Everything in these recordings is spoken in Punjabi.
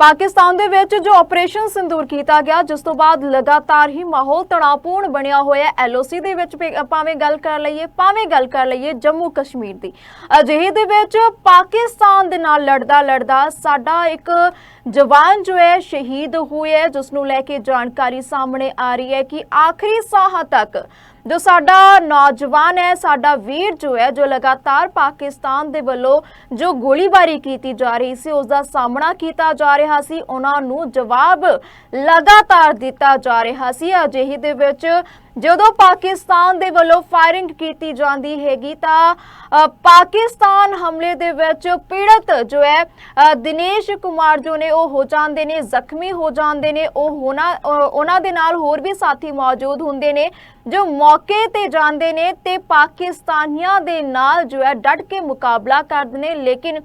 ਪਾਕਿਸਤਾਨ ਦੇ ਵਿੱਚ ਜੋ ਆਪਰੇਸ਼ਨ ਸਿੰਦੂਰ ਕੀਤਾ ਗਿਆ, ਜਿਸ ਤੋਂ ਬਾਅਦ ਲਗਾਤਾਰ ਹੀ ਮਾਹੌਲ ਤਣਾਅਪੂਰਨ ਬਣਿਆ ਹੋਇਆ ਹੈ। ਐਲਓਸੀ ਦੇ ਵਿੱਚ ਭਾਵੇਂ ਗੱਲ ਕਰ ਲਈਏ, ਭਾਵੇਂ ਗੱਲ ਕਰ ਲਈਏ ਜੰਮੂ ਕਸ਼ਮੀਰ ਦੀ। ਅਜਿਹੇ ਦੇ ਵਿੱਚ ਪਾਕਿਸਤਾਨ ਦੇ ਨਾਲ ਲੜਦਾ ਲੜਦਾ ਸਾਡਾ ਇੱਕ ਜਵਾਨ ਜੋ ਹੈ, ਸ਼ਹੀਦ ਹੋਇਆ ਹੈ, ਜਿਸ ਨੂੰ ਲੈ ਕੇ ਜਾਣਕਾਰੀ ਸਾਹਮਣੇ ਆ ਰਹੀ ਹੈ ਕਿ ਆਖਰੀ ਸਾਹ ਤੱਕ ਜੋ ਸਾਡਾ ਨੌਜਵਾਨ ਹੈ, ਸਾਡਾ ਵੀਰ ਜੋ ਹੈ, ਜੋ ਲਗਾਤਾਰ ਪਾਕਿਸਤਾਨ ਦੇ ਵੱਲੋਂ ਜੋ ਗੋਲੀਬਾਰੀ ਕੀਤੀ ਜਾ ਰਹੀ ਸੀ ਉਸ ਦਾ ਸਾਹਮਣਾ ਕੀਤਾ ਜਾ ਰਿਹਾ ਸੀ, ਉਹਨਾਂ ਨੂੰ ਜਵਾਬ ਲਗਾਤਾਰ ਦਿੱਤਾ ਜਾ ਰਿਹਾ ਸੀ। ਅਜਿਹੇ ਦੇ ਵਿੱਚ ਜਦੋਂ ਪਾਕਿਸਤਾਨ ਦੇ ਵੱਲੋਂ ਫਾਇਰਿੰਗ ਕੀਤੀ ਜਾਂਦੀ ਹੈਗੀ ਤਾਂ ਪਾਕਿਸਤਾਨ ਹਮਲੇ ਦੇ ਵਿੱਚ ਪੀੜਤ ਜੋ ਹੈ ਦਿਨੇਸ਼ ਕੁਮਾਰ ਜੋ ਨੇ ਉਹ ਹੋ ਜਾਂਦੇ ਨੇ, ਜ਼ਖਮੀ ਹੋ ਜਾਂਦੇ ਨੇ, ਉਹ ਹੋਣਾ ਉਹਨਾਂ ਦੇ ਨਾਲ ਹੋਰ ਵੀ ਸਾਥੀ ਮੌਜੂਦ ਹੁੰਦੇ ਨੇ, ਜੋ ਮੌਕੇ ਤੇ ਜਾਂਦੇ ਨੇ ਤੇ ਪਾਕਿਸਤਾਨੀਆਂ ਦੇ ਨਾਲ ਜੋ ਹੈ ਡਟ ਕੇ ਮੁਕਾਬਲਾ ਕਰਦੇ ਨੇ, ਲੇਕਿਨ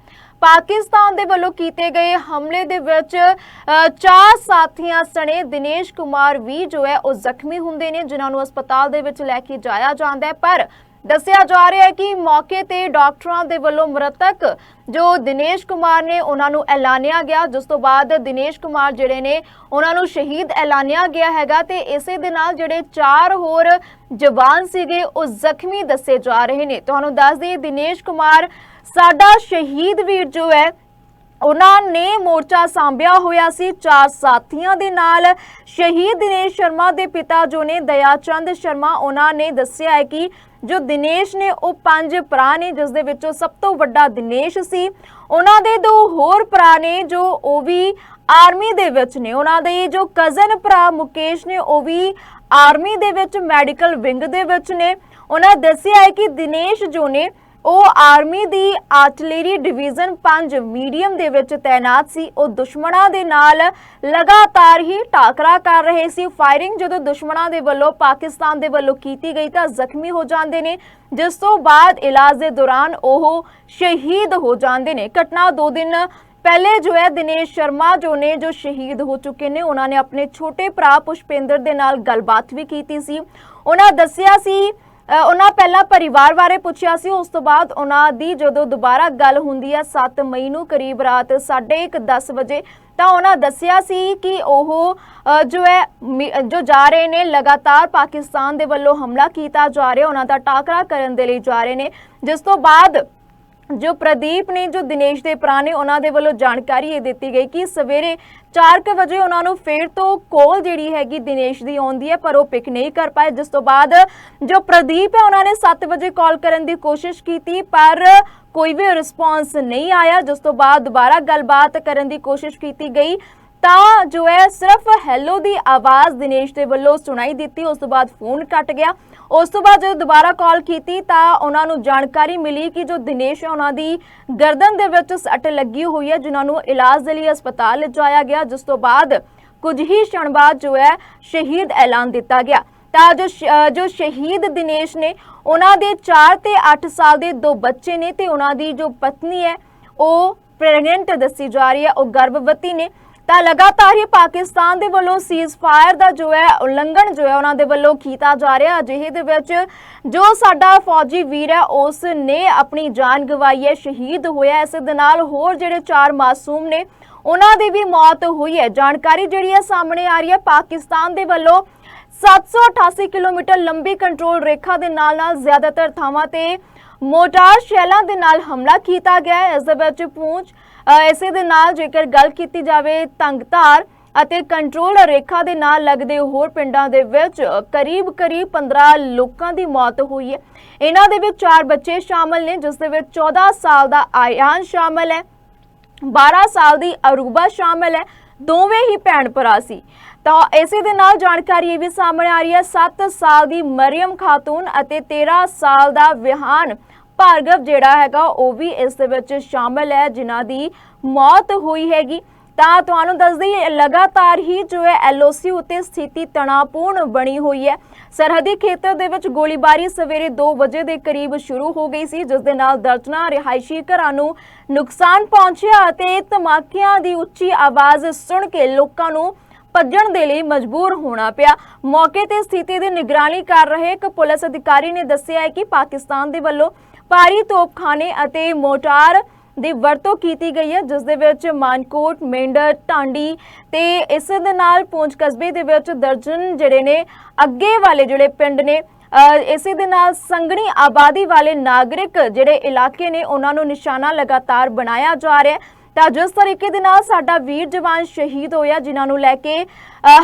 ਪਾਕਿਸਤਾਨ ਦੇ ਵੱਲੋਂ ਕੀਤੇ ਗਏ ਹਮਲੇ ਦੇ ਵਿੱਚ ਅ, ਚਾਰ ਸਾਥੀਆਂ ਸਣੇ ਦਿਨੇਸ਼ ਕੁਮਾਰ ਵੀ ਜੋ ਹੈ ਉਹ ਜ਼ਖਮੀ ਹੁੰਦੇ ਨੇ ਜਿਨ੍ਹਾਂ ਨੂੰ ਹਸਪਤਾਲ ਦੇ ਵਿੱਚ ਲੈ ਕੇ ਜਾਇਆ ਜਾਂਦਾ ਹੈ। ਪਰ ਦੱਸਿਆ ਜਾ ਰਿਹਾ ਹੈ ਕਿ ਮੌਕੇ ਤੇ ਡਾਕਟਰਾਂ ਦੇ ਵੱਲੋਂ ਮ੍ਰਿਤਕ ਜੋ ਦਿਨੇਸ਼ ਕੁਮਾਰ ਨੇ, ਉਹਨਾਂ ਨੂੰ ਐਲਾਨਿਆ ਗਿਆ, ਜਿਸ ਤੋਂ ਬਾਅਦ ਦਿਨੇਸ਼ ਕੁਮਾਰ ਜਿਹੜੇ ਨੇ, ਉਹਨਾਂ ਨੂੰ ਸ਼ਹੀਦ ਐਲਾਨਿਆ ਗਿਆ ਹੈਗਾ ਤੇ ਇਸੇ ਦੇ ਨਾਲ ਜਿਹੜੇ ਚਾਰ ਹੋਰ ਜਵਾਨ ਸੀਗੇ, ਉਹ ਜ਼ਖਮੀ ਦੱਸੇ ਜਾ ਰਹੇ ਨੇ। ਤੁਹਾਨੂੰ ਦੱਸ ਦਈਏ, ਦਿਨੇਸ਼ ਕੁਮਾਰ ਸਾਡਾ ਸ਼ਹੀਦ ਵੀਰ ਜੋ ਹੈ ਉਹਨਾਂ ਨੇ ਮੋਰਚਾ ਸਾਂਭਿਆ ਹੋਇਆ ਸੀ। ਚਾਰ ਸਾਥੀਆਂ ਦੇ ਨਾਲ ਸ਼ਹੀਦ ਦਿਨੇਸ਼ ਸ਼ਰਮਾ ਦੇ ਪਿਤਾ ਜੋ ਨੇ ਦਇਆਚੰਦ ਸ਼ਰਮਾ, ਉਹਨਾਂ ਨੇ ਦੱਸਿਆ ਹੈ ਕਿ ਜੋ ਦਿਨੇਸ਼ ਨੇ, ਉਹ ਪੰਜ ਭਰਾ ਨੇ, ਜਿਸ ਦੇ ਵਿੱਚੋਂ ਸਭ ਤੋਂ ਵੱਡਾ ਦਿਨੇਸ਼ ਸੀ। ਉਹਨਾਂ ਦੇ ਦੋ ਹੋਰ ਭਰਾ ਨੇ, ਜੋ ਉਹ ਵੀ ਆਰਮੀ ਦੇ ਵਿੱਚ ਨੇ। ਉਹਨਾਂ ਦੇ ਜੋ ਕਜ਼ਨ ਭਰਾ ਮੁਕੇਸ਼ ਨੇ, ਉਹ ਵੀ ਆਰਮੀ ਦੇ ਵਿੱਚ, ਮੈਡੀਕਲ ਵਿੰਗ ਦੇ ਵਿੱਚ ਨੇ। ਉਹਨਾਂ ਦੱਸਿਆ ਹੈ ਕਿ ਦਿਨੇਸ਼ ਜੋ ਨੇ ਉਹ ਆਰਮੀ ਦੀ ਆਰਟਿਲਰੀ ਡਿਵੀਜ਼ਨ 5 ਮੀਡੀਅਮ ਦੇ ਵਿੱਚ ਤਾਇਨਾਤ ਸੀ। ਉਹ ਦੁਸ਼ਮਣਾਂ ਦੇ ਨਾਲ ਲਗਾਤਾਰ ਹੀ ਟਾਕਰਾ ਕਰ ਰਹੇ ਸੀ। ਫਾਇਰਿੰਗ ਜਦੋਂ ਦੁਸ਼ਮਣਾਂ ਦੇ ਵੱਲੋਂ ਪਾਕਿਸਤਾਨ ਦੇ ਵੱਲੋਂ ਕੀਤੀ ਗਈ ਤਾਂ ਜ਼ਖਮੀ ਹੋ ਜਾਂਦੇ ਨੇ। ਜਿਸ ਤੋਂ ਬਾਅਦ ਇਲਾਜ ਦੇ ਦੌਰਾਨ ਉਹ ਸ਼ਹੀਦ ਹੋ ਜਾਂਦੇ ਨੇ। ਘਟਨਾ 2 ਦਿਨ ਪਹਿਲੇ ਜੋ ਹੈ, ਦਿਨੇਸ਼ ਸ਼ਰਮਾ ਜੋ ਨੇ, ਜੋ ਸ਼ਹੀਦ ਹੋ ਚੁੱਕੇ ਨੇ, ਉਹਨਾਂ ਨੇ ਆਪਣੇ ਛੋਟੇ ਭਰਾ ਪੁਸ਼ਪਿੰਦਰ ਦੇ ਨਾਲ ਗੱਲਬਾਤ ਵੀ ਕੀਤੀ ਸੀ। ਉਹਨਾਂ ਦੱਸਿਆ ਸੀ ਉਹਨਾਂ ਪਹਿਲਾਂ ਪਰਿਵਾਰ ਬਾਰੇ ਪੁੱਛਿਆ ਸੀ, ਉਸ ਤੋਂ ਬਾਅਦ ਉਹਨਾਂ ਦੀ ਜਦੋਂ ਦੁਬਾਰਾ ਗੱਲ ਹੁੰਦੀ ਹੈ 7 ਮਈ ਨੂੰ ਕਰੀਬ ਰਾਤ 10:30 ਵਜੇ, ਤਾਂ ਉਹਨਾਂ ਦੱਸਿਆ ਸੀ ਕਿ ਉਹ ਜੋ ਹੈ ਜੋ ਜਾ ਰਹੇ ਨੇ, ਲਗਾਤਾਰ ਪਾਕਿਸਤਾਨ ਦੇ ਵੱਲੋਂ ਹਮਲਾ ਕੀਤਾ ਜਾ ਰਿਹਾ, ਉਹਨਾਂ ਦਾ ਟਾਕਰਾ ਕਰਨ ਦੇ ਲਈ ਜਾ ਰਹੇ ਨੇ, ਜਿਸ ਤੋਂ ਬਾਅਦ ਜੋ ਪ੍ਰਦੀਪ ਨੇ, ਜੋ ਦਿਨੇਸ਼ ਦੇ ਭਰਾ ਨੇ, ਉਹਨਾਂ ਦੇ ਵੱਲੋਂ ਜਾਣਕਾਰੀ ਇਹ ਦਿੱਤੀ ਗਈ ਕਿ ਸਵੇਰੇ 4:00 ਵਜੇ ਉਹਨਾਂ ਨੂੰ ਫੇਰ ਤੋਂ ਕੋਲ ਜਿਹੜੀ ਹੈਗੀ ਦਿਨੇਸ਼ ਦੀ ਆਉਂਦੀ ਹੈ, ਪਰ ਉਹ ਪਿਕ ਨਹੀਂ ਕਰ ਪਾਏ। ਜਿਸ ਤੋਂ ਬਾਅਦ ਜੋ ਪ੍ਰਦੀਪ ਹੈ, ਉਹਨਾਂ ਨੇ 7 ਵਜੇ ਕਾਲ ਕਰਨ ਦੀ ਕੋਸ਼ਿਸ਼ ਕੀਤੀ, ਪਰ ਕੋਈ ਵੀ ਰਿਸਪਾਂਸ ਨਹੀਂ ਆਇਆ। ਜਿਸ ਤੋਂ ਬਾਅਦ ਦੁਬਾਰਾ ਗੱਲਬਾਤ ਕਰਨ ਦੀ ਕੋਸ਼ਿਸ਼ ਕੀਤੀ ਗਈ, ਤਾਂ ਜੋ ਹੈ ਸਿਰਫ ਹੈਲੋ ਦੀ ਆਵਾਜ਼ ਦਿਨੇਸ਼ ਦੇ ਵੱਲੋਂ ਸੁਣਾਈ ਦਿੱਤੀ। ਉਸ ਤੋਂ ਬਾਅਦ ਫੋਨ ਕੱਟ ਗਿਆ। ਉਸ ਤੋਂ ਬਾਅਦ ਜਦੋਂ ਦੁਬਾਰਾ ਕਾਲ ਕੀਤੀ ਤਾਂ ਉਹਨਾਂ ਨੂੰ ਜਾਣਕਾਰੀ ਮਿਲੀ ਕਿ ਜੋ ਦਿਨੇਸ਼ ਹੈ, ਉਹਨਾਂ ਦੀ ਗਰਦਨ ਦੇ ਵਿੱਚ ਸੱਟ ਲੱਗੀ ਹੋਈ ਹੈ, ਜਿਨ੍ਹਾਂ ਨੂੰ ਇਲਾਜ ਦੇ ਲਈ ਹਸਪਤਾਲ ਲਿਜਾਇਆ ਗਿਆ, ਜਿਸ ਤੋਂ ਬਾਅਦ ਕੁਝ ਹੀ ਛਣ ਬਾਅਦ ਜੋ ਹੈ, ਸ਼ਹੀਦ ਐਲਾਨ ਦਿੱਤਾ ਗਿਆ। ਤਾਂ ਜੋ ਜੋ ਸ਼ਹੀਦ ਦਿਨੇਸ਼ ਨੇ, ਉਹਨਾਂ ਦੇ 4 ਤੇ 8 ਸਾਲ ਦੇ ਦੋ ਬੱਚੇ ਨੇ ਤੇ ਉਹਨਾਂ ਦੀ ਜੋ ਪਤਨੀ ਹੈ, ਉਹ ਪ੍ਰੈਗਨੈਂਟ ਦੱਸੀ ਜਾ ਰਹੀ ਹੈ, ਉਹ ਗਰਭਵਤੀ ਨੇ। ਤਾਂ ਲਗਾਤਾਰ ਹੀ ਪਾਕਿਸਤਾਨ ਦੇ ਵੱਲੋਂ ਸੀਜ਼ਫਾਇਰ ਦਾ ਜੋ ਹੈ, ਉਲੰਘਣ ਜੋ ਹੈ ਉਹਨਾਂ ਦੇ ਵੱਲੋਂ ਕੀਤਾ ਜਾ ਰਿਹਾ ਅਜਿਹੇ ਦੇ ਵਿੱਚ ਜੋ ਸਾਡਾ ਫੌਜੀ ਵੀਰ ਹੈ ਉਸ ਨੇ ਆਪਣੀ ਜਾਨ ਗਵਾਈ ਹੈ, ਸ਼ਹੀਦ ਹੋਇਆ ਇਸ ਦੇ ਨਾਲ ਹੋਰ ਜਿਹੜੇ ਚਾਰ ਮਾਸੂਮ ਨੇ, ਉਹਨਾਂ ਦੀ ਵੀ ਮੌਤ ਹੋਈ ਹੈ। ਜਾਣਕਾਰੀ ਜਿਹੜੀ ਹੈ ਸਾਹਮਣੇ ਆ ਰਹੀ ਹੈ, ਪਾਕਿਸਤਾਨ ਦੇ ਵੱਲੋਂ 788 ਕਿਲੋਮੀਟਰ ਲੰਬੀ ਕੰਟਰੋਲ ਰੇਖਾ ਦੇ ਨਾਲ-ਨਾਲ ਜ਼ਿਆਦਾਤਰ ਥਾਵਾਂ ਤੇ ਮੋਟਾਰ ਸ਼ੈਲਾਂ ਦੇ ਨਾਲ ਹਮਲਾ ਕੀਤਾ ਗਿਆ ਹੈ। ਇਸ ਦੇ ਵਿੱਚ ਪੂੰਛ ਇਸੇ ਦੇ ਨਾਲ ਜੇਕਰ ਗੱਲ ਕੀਤੀ ਜਾਵੇ ਤੰਗਧਾਰ ਅਤੇ ਕੰਟਰੋਲ ਰੇਖਾ ਦੇ ਨਾਲ ਲੱਗਦੇ ਹੋਰ ਪਿੰਡਾਂ ਦੇ ਵਿੱਚ ਕਰੀਬ-ਕਰੀਬ 15 ਲੋਕਾਂ ਦੀ ਮੌਤ ਹੋਈ ਹੈ। ਇਹਨਾਂ ਦੇ ਵਿੱਚ ਚਾਰ ਬੱਚੇ ਸ਼ਾਮਲ ਨੇ, ਜਿਸ ਦੇ ਵਿੱਚ 14 ਸਾਲ ਦਾ ਆਯਾਨ ਸ਼ਾਮਲ ਹੈ। 12 ਸਾਲ ਦੀ ਅਰੂਬਾ ਸ਼ਾਮਲ ਹੈ। ਦੋਵੇਂ ਹੀ ਭੈਣ ਭਰਾ ਸੀ। ਤਾਂ ਇਸੇ ਦੇ ਨਾਲ ਜਾਣਕਾਰੀ ਇਹ ਵੀ ਸਾਹਮਣੇ ਆ ਰਹੀ ਹੈ 7 ਸਾਲ ਦੀ ਮਰੀਮ ਖਾਤੂਨ ਅਤੇ 13 ਸਾਲ ਦਾ ਵਿਹਾਨ ਭਾਰਗਵ ਜਿਹੜਾ ਹੈਗਾ, ਉਹ ਵੀ ਇਸ ਦੇ ਵਿੱਚ ਸ਼ਾਮਲ ਹੈ, ਜਿਨ੍ਹਾਂ ਦੀ ਮੌਤ ਹੋਈ ਹੈਗੀ। ਤਾਂ ਤੁਹਾਨੂੰ ਦੱਸ ਦਈਏ, ਲਗਾਤਾਰ ਹੀ ਜੋ ਹੈ, ਐਲਓਸੀ ਉਤੇ ਸਥਿਤੀ ਤਣਾਅਪੂਰਨ ਬਣੀ ਹੋਈ ਹੈ। ਸਰਹੱਦੀ ਖੇਤਰ ਦੇ ਵਿੱਚ ਗੋਲੀਬਾਰੀ ਸਵੇਰੇ 2 ਵਜੇ ਦੇ ਕਰੀਬ ਸ਼ੁਰੂ ਹੋ ਗਈ ਸੀ, ਜਿਸ ਦੇ ਨਾਲ ਦਰਜਨਾਂ ਰਿਹਾਇਸ਼ੀ ਘਰਾਂ ਨੂੰ ਨੁਕਸਾਨ ਪਹੁੰਚਿਆ ਅਤੇ ਧਮਾਕਿਆਂ ਦੀ ਉੱਚੀ ਆਵਾਜ਼ ਸੁਣ ਕੇ ਲੋਕਾਂ ਨੂੰ ਭੱਜਣ ਦੇ ਲਈ ਮਜਬੂਰ ਹੋਣਾ ਪਿਆ। ਮੌਕੇ ਤੇ ਸਥਿਤੀ ਦੀ ਨਿਗਰਾਨੀ ਕਰ ਰਹੇ ਇੱਕ ਪੁਲਿਸ ਅਧਿਕਾਰੀ ਨੇ ਦੱਸਿਆ ਹੈ ਕਿ ਪਾਕਿਸਤਾਨ ਦੇ ਵੱਲੋਂ ਭਾਰੀ ਤੋਪਖਾਨੇ ਅਤੇ ਮੋਟਾਰ ਦੀ ਵਰਤੋਂ ਕੀਤੀ ਗਈ ਹੈ ਜਿਸ ਦੇ ਵਿੱਚ ਮਾਨਕੋਟ ਮੇਂਢਰ ਟਾਂਡੀ ਤੇ ਇਸ ਦੇ ਨਾਲ ਪੂੰਛ ਕਸਬੇ ਦੇ ਵਿੱਚ ਦਰਜਨ ਜਿਹੜੇ ਨੇ ਅੱਗੇ ਵਾਲੇ ਜਿਹੜੇ ਪਿੰਡ ਨੇ ਅ, ਇਸੇ ਦੇ ਨਾਲ ਸੰਘਣੀ ਆਬਾਦੀ ਵਾਲੇ ਨਾਗਰਿਕ ਜਿਹੜੇ ਇਲਾਕੇ ਨੇ ਉਹਨਾਂ ਨੂੰ ਨਿਸ਼ਾਨਾ ਲਗਾਤਾਰ ਬਣਾਇਆ ਜਾ ਰਿਹਾ ਤਾਂ ਜਿਸ ਤਰੀਕੇ ਦੇ ਨਾਲ ਸਾਡਾ ਵੀਰ ਜਵਾਨ ਸ਼ਹੀਦ ਹੋਇਆ, ਜਿਨ੍ਹਾਂ ਨੂੰ ਲੈ ਕੇ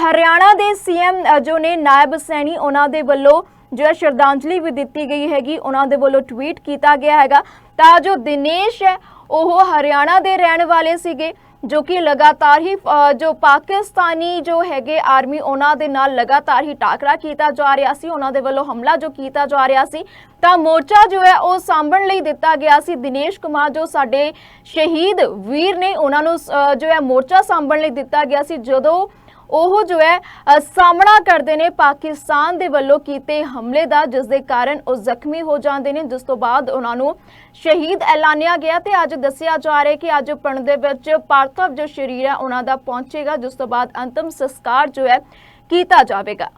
ਹਰਿਆਣਾ ਦੇ ਸੀਐਮ ਜੋ ਨੇ ਨਾਇਬ ਸੈਣੀ, ਉਹਨਾਂ ਦੇ ਵੱਲੋਂ ਜੋ ਹੈ ਸ਼ਰਧਾਂਜਲੀ ਵੀ ਦਿੱਤੀ ਗਈ ਹੈਗੀ, ਉਹਨਾਂ ਦੇ ਵੱਲੋਂ ਟਵੀਟ ਕੀਤਾ ਗਿਆ ਹੈਗਾ। ਤਾਂ ਜੋ ਦਿਨੇਸ਼ ਹੈ, ਉਹ ਹਰਿਆਣਾ ਦੇ ਰਹਿਣ ਵਾਲੇ ਸੀਗੇ। ਜੋ ਕਿ ਲਗਾਤਾਰ ਹੀ ਜੋ ਪਾਕਿਸਤਾਨੀ ਜੋ ਹੈਗੇ ਆਰਮੀ, ਉਹਨਾਂ ਦੇ ਨਾਲ ਲਗਾਤਾਰ ਹੀ ਟਾਕਰਾ ਕੀਤਾ ਜਾ ਰਿਹਾ ਸੀ, ਉਹਨਾਂ ਦੇ ਵੱਲੋਂ ਹਮਲਾ ਜੋ ਕੀਤਾ ਜਾ ਰਿਹਾ ਸੀ, ਤਾਂ ਮੋਰਚਾ ਜੋ ਹੈ, ਉਹ ਸਾਂਭਣ ਲਈ ਦਿੱਤਾ ਗਿਆ ਸੀ। ਦਿਨੇਸ਼ ਕੁਮਾਰ ਜੋ ਸਾਡੇ ਸ਼ਹੀਦ ਵੀਰ ਨੇ, ਉਹਨਾਂ ਨੂੰ ਜੋ ਹੈ, ਮੋਰਚਾ ਸਾਂਭਣ ਲਈ ਦਿੱਤਾ ਗਿਆ ਸੀ। ਜਦੋਂ ਉਹ ਜੋ ਹੈ ਸਾਹਮਣਾ ਕਰਦੇ ਨੇ ਪਾਕਿਸਤਾਨ ਦੇ ਵੱਲੋਂ ਕੀਤੇ ਹਮਲੇ ਦਾ, ਜਿਸ ਦੇ ਕਾਰਨ ਉਹ ਜ਼ਖਮੀ ਹੋ ਜਾਂਦੇ ਨੇ। ਜਿਸ ਤੋਂ ਬਾਅਦ ਉਹਨਾਂ ਨੂੰ ਸ਼ਹੀਦ ਐਲਾਨਿਆ ਗਿਆ ਤੇ ਅੱਜ ਦੱਸਿਆ ਜਾ ਰਿਹਾ ਕਿ ਅੱਜ ਪਿੰਡ ਦੇ ਵਿੱਚ ਪਾਰਥਵ ਜੋ ਸ਼ਰੀਰ ਹੈ, ਉਹਨਾਂ ਦਾ ਪਹੁੰਚੇਗਾ, ਜਿਸ ਤੋਂ ਬਾਅਦ ਅੰਤਮ ਸੰਸਕਾਰ ਜੋ ਹੈ, ਕੀਤਾ ਜਾਵੇਗਾ।